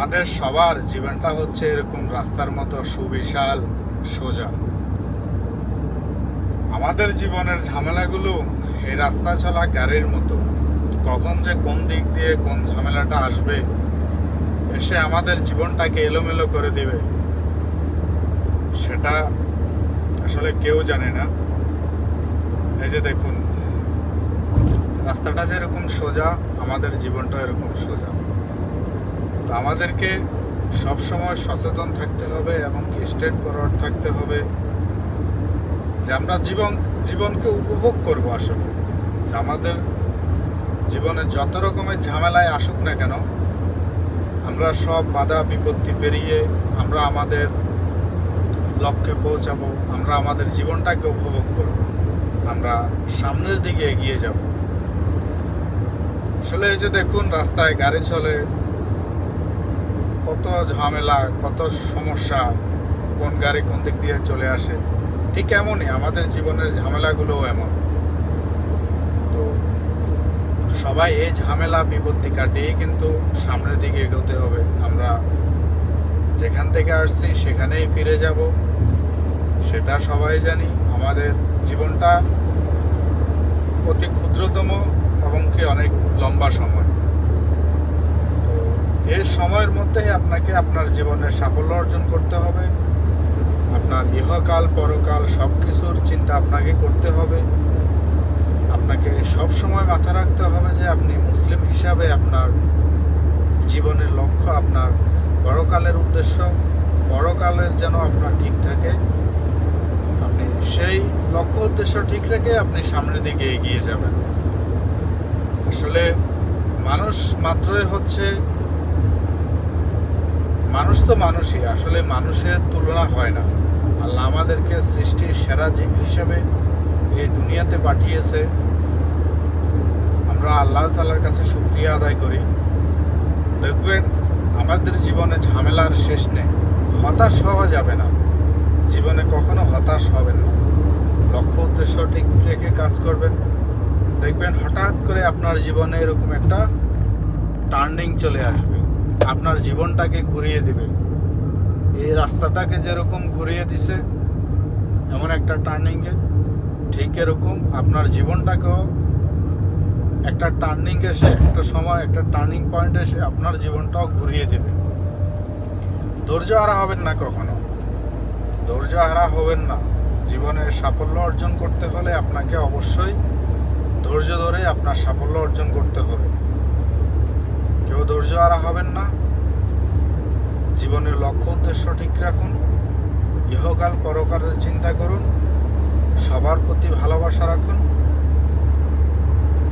আমাদের সবার জীবনটা হচ্ছে এরকম রাস্তার মতো সুবিশাল, সোজা। আমাদের জীবনের ঝামেলাগুলো এই রাস্তা চলা গাড়ির মতো। কখন যে কোন দিক দিয়ে কোন ঝামেলাটা আসবে, এসে আমাদের জীবনটাকে এলোমেলো করে দিবে। সেটা আসলে কেউ জানে না। এই যে দেখুন, রাস্তাটা যেরকম সোজা, আমাদের জীবনটা এরকম সোজা। তো আমাদেরকে সবসময় সচেতন থাকতে হবে এবং স্টেট ফরওয়ার্ড থাকতে হবে যে আমরা জীবন, জীবনকে উপভোগ করব আসলে। যে আমাদের জীবনে যত রকমের ঝামেলায় আসুক না কেন, আমরা সব বাধা, বিপত্তি পেরিয়ে আমরা আমাদের লক্ষ্যে পৌঁছাবো, আমরা আমাদের জীবনটাকে উপভোগ করব, আমরা সামনের দিকে এগিয়ে যাব। আসলে এই যে দেখুন, রাস্তায় গাড়ি চলে কত ঝামেলা, কত সমস্যা, কোন গাড়ি কোন দিক দিয়ে চলে আসে, ঠিক এমনই আমাদের জীবনের ঝামেলাগুলোও এমন। তো সবাই এই ঝামেলা বিপত্তি কাটিয়ে কিন্তু সামনের দিকে এগোতে হবে। আমরা যেখান থেকে আসছি সেখানেই ফিরে যাব, সেটা সবাই জানি। আমাদের জীবনটা অতি ক্ষুদ্রতম এবং কি অনেক লম্বা সময়। এই সময়ের মধ্যেই আপনাকে আপনার জীবনের সাফল্য অর্জন করতে হবে। আপনার ইহকাল, পরকাল সব কিছুর চিন্তা আপনাকে করতে হবে। আপনাকে সব সময় মাথা রাখতে হবে যে আপনি মুসলিম হিসাবে আপনার জীবনের লক্ষ্য, আপনার পরকালের উদ্দেশ্য, পরকালের যেন আপনার ঠিক থাকে। আপনি সেই লক্ষ্য, উদ্দেশ্য ঠিক রেখে আপনি সামনের দিকে এগিয়ে যাবেন। আসলে মানুষ মাত্রই হচ্ছে মানুষ তো মানুষই, আসলে মানুষের তুলনা হয় না। আল্লাহ আমাদেরকে সৃষ্টির সেরা জীব হিসেবে এই দুনিয়াতে পাঠিয়েছে। আমরা আল্লাহ তালার কাছে শুক্রিয়া আদায় করি। দেখবেন, আমাদের জীবনে ঝামেলার শেষ নেই। হতাশ হওয়া যাবে না। জীবনে কখনো হতাশ হবেন না। লক্ষ্য, উদ্দেশ্য ঠিক রেখে কাজ করবেন। দেখবেন, হঠাৎ করে আপনার জীবনে এরকম একটা টার্নিং চলে আসবে। আপনার জীবনটাকে ঘুরিয়ে দিবে। এই রাস্তাটাকে যেরকম ঘুরিয়ে দিছে, এমন একটা টার্নিংয়ে ঠিক এরকম আপনার জীবনটাকেও একটা টার্নিং এসে, একটা সময়, একটা টার্নিং পয়েন্ট এসে আপনার জীবনটাও ঘুরিয়ে দেবে। ধৈর্য হারা হবেন না কখনো। ধৈর্য হারা হবেন না। জীবনের সাফল্য অর্জন করতে হলে আপনাকে অবশ্যই ধৈর্য ধরে আপনার সাফল্য অর্জন করতে হবে। হারা হবেন না। জীবনের লক্ষ্য উদ্দেশ্য ঠিক রাখুন। ইহকাল পরকালের চিন্তা করুন। সবার প্রতি ভালোবাসা রাখুন।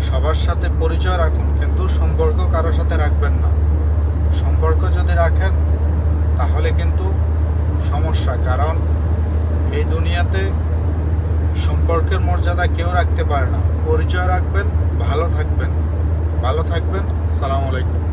সবার সাথে পরিচয় রাখুন, কিন্তু সম্পর্ক কারোর সাথে রাখবেন না। সম্পর্ক যদি রাখেন, তাহলে কিন্তু সমস্যা, কারণ এই দুনিয়াতে সম্পর্কের মর্যাদা কেউ রাখতে পারে না। পরিচয় রাখবেন, ভালো থাকবেন। ভালো থাকবেন, সালাম আলাইকুম।